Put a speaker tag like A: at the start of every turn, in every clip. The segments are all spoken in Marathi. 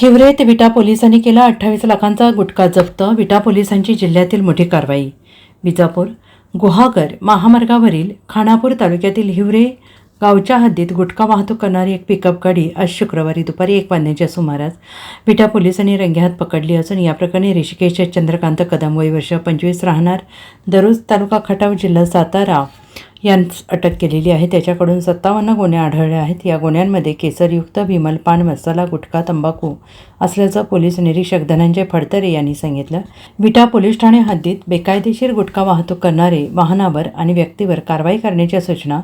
A: हिवरे ते विटा पोलिसांनी केला अठ्ठावीस लाखांचा गुटखा जप्त विटा पोलिसांची जिल्ह्यातील मोठी कारवाई. विजापूर गुहागर महामार्गावरील खानापूर तालुक्यातील हिवरे गावच्या हद्दीत गुटखा वाहतूक करणारी एक पिकअप गाडी आज शुक्रवारी दुपारी एक वाजण्याच्या सुमारास विटा पोलिसांनी रंगेहात पकडली असून या प्रकरणी ऋषिकेश चंद्रकांत कदम वय वर्ष पंचवीस राहणार. दररोज तालुका खटाव जिल्हा सातारा यांस अटक केलेली आहे. त्याच्याकडून सत्तावन्न गुन्हे आढळले आहेत. या गुन्ह्यांमध्ये केसरयुक्त विमल पान मसाला गुटखा तंबाखू असल्याचं पोलीस निरीक्षक धनंजय फडतरे यांनी सांगितलं. विटा पोलीस ठाणे हद्दीत बेकायदेशीर गुटखा वाहतूक करणारे वाहनावर आणि व्यक्तीवर कारवाई करण्याच्या सूचना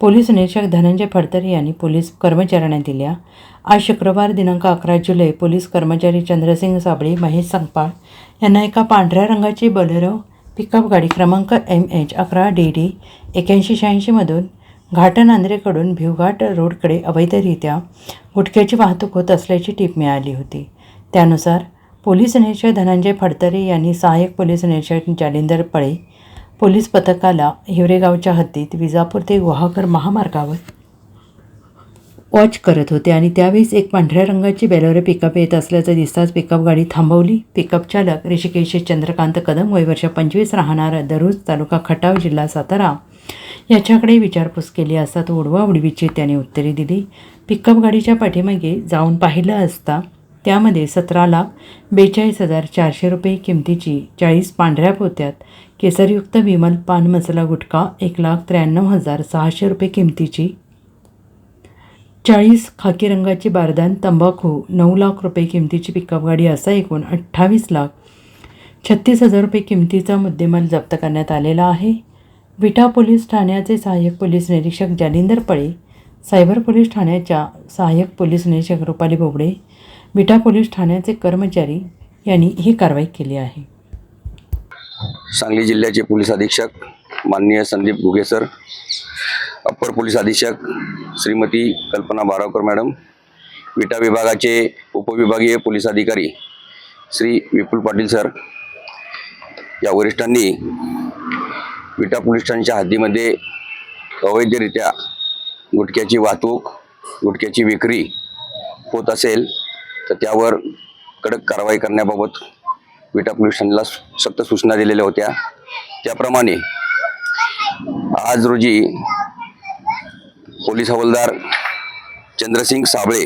A: पोलीस निरीक्षक धनंजय फडतरे यांनी पोलीस कर्मचाऱ्यांना दिल्या. आज शुक्रवार दिनांक अकरा जुलै पोलीस कर्मचारी चंद्रसिंग साबळे महेश संगपाळ यांना एका पांढऱ्या रंगाची बलेरो पिकअप गाडी क्रमांक एम एच अकरा डी डी एक्याऐंशी शहाऐंशीमधून घाटनांद्रेकडून भिवघाट रोडकडे अवैधरित्या गुटख्याची वाहतूक होत असल्याची टीप मिळाली होती. त्यानुसार पोलीस निरीक्षक धनंजय फडतरे यांनी सहाय्यक पोलीस निरीक्षक जालिंदर पळे पोलीस पथकाला हिवरेगावच्या हद्दीत विजापूर ते गुहागर महामार्गावर वॉच करत होते आणि त्यावेळेस एक पांढऱ्या रंगाची बेलोरे पिकअप येत असल्याचं दिसताच पिकअप गाडी थांबवली. पिकअप चालक ऋषिकेश चंद्रकांत कदम वय वर्ष पंचवीस राहणार दररोज तालुका खटाव जिल्हा सातारा याच्याकडे विचारपूस केली असता तो उडवा उडवीची त्याने उत्तरे दिली. पिकअप गाडीच्या पाठीमागे जाऊन पाहिलं असता त्यामध्ये सतरा लाख बेचाळीस हजार चारशे रुपये किमतीची चाळीस पांढऱ्या पोत्यात केसरयुक्त विमल पान मसाला गुटखा एक लाख त्र्याण्णव हजार सहाशे रुपये किमतीची चाळीस खाकी रंगाची बारदान तंबाखू नऊ लाख रुपये किमतीची पिकअप गाडी असा एकूण अठ्ठावीस लाख छत्तीस हजार रुपये किमतीचा मुद्देमाल जप्त करण्यात आलेला आहे. विटा पोलीस ठाण्याचे सहाय्यक पोलीस निरीक्षक जालिंदर पळे सायबर पोलीस ठाण्याच्या सहाय्यक पोलीस निरीक्षक रुपाली बोबडे विटा पोलीस ठाण्याचे कर्मचारी यांनी ही कारवाई केली आहे.
B: सांगली जिल्ह्याचे पोलीस अधीक्षक माननीय Sandeep Guge sir upper police अधीक्षक श्रीमती कल्पना बारावकर मॅडम विटा विभागाचे उपविभागीय पोलीस अधिकारी श्री विपुल पाटील सर या वरिष्ठांनी विटा पोलीस ठाण्याच्या हद्दीमध्ये अवैधरित्या गुटख्याची वाहतूक गुटख्याची विक्री होत असेल तर त्यावर कडक कारवाई करण्याबाबत विटा पोलीस ठाण्याला सक्त सूचना दिलेल्या होत्या. त्याप्रमाणे आज रोजी पोलीस हवालदार चंद्रसिंग साबळे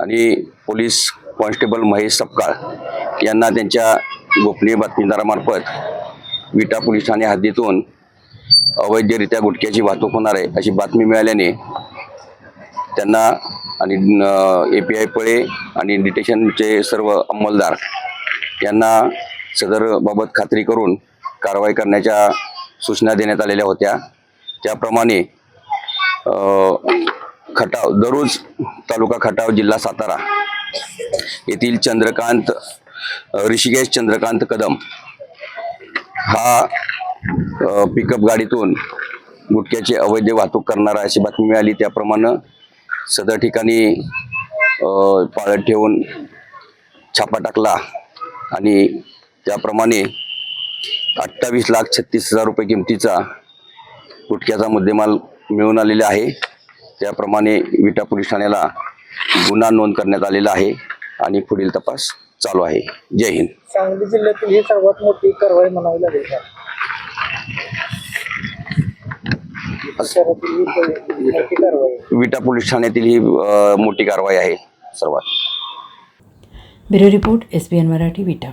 B: आणि पोलीस कॉन्स्टेबल महेश सपकाळ यांना त्यांच्या गोपनीय बातमीदारामार्फत विटा पोलीस ठाणे हद्दीतून अवैधरित्या गुटख्याची वाहतूक होणार आहे अशी बातमी मिळाल्याने त्यांना आणि ए पी आय पळे आणि डिटेशनचे सर्व अंमलदार यांना सदरबाबत खात्री करून कारवाई करण्याच्या सूचना देण्यात आलेल्या होत्या. त्याप्रमाणे खटाव दररोज तालुका खटाव जिल्हा सातारा. येथील चंद्रकांत ऋषिकेश चंद्रकांत कदम हा पिकअप गाडीतून गुटख्याची अवैध वाहतूक करणारा अशी बातमी मिळाली. त्याप्रमाणे सदर ठिकाणी पाळत ठेवून छापा टाकला आणि त्याप्रमाणे अठ्ठावीस लाख छत्तीस हजार रुपये किमतीचा गुटख्याचा मुद्देमाल मिळून आलेला आहे. त्याप्रमाणे विटा पोलीस ठाण्याला गुन्हा नोंद करण्यात आलेला आहे आणि पुढील तपास चालू आहे. जय हिंद.
C: सांगली जिल्ह्यातील ही सर्वात मोठी कारवाई म्हणावी लागेल ही.
B: विटा पोलीस ठाण्यातील ही मोठी कारवाई आहे सर्वात.
A: Bureau report S B N Marathi Vita.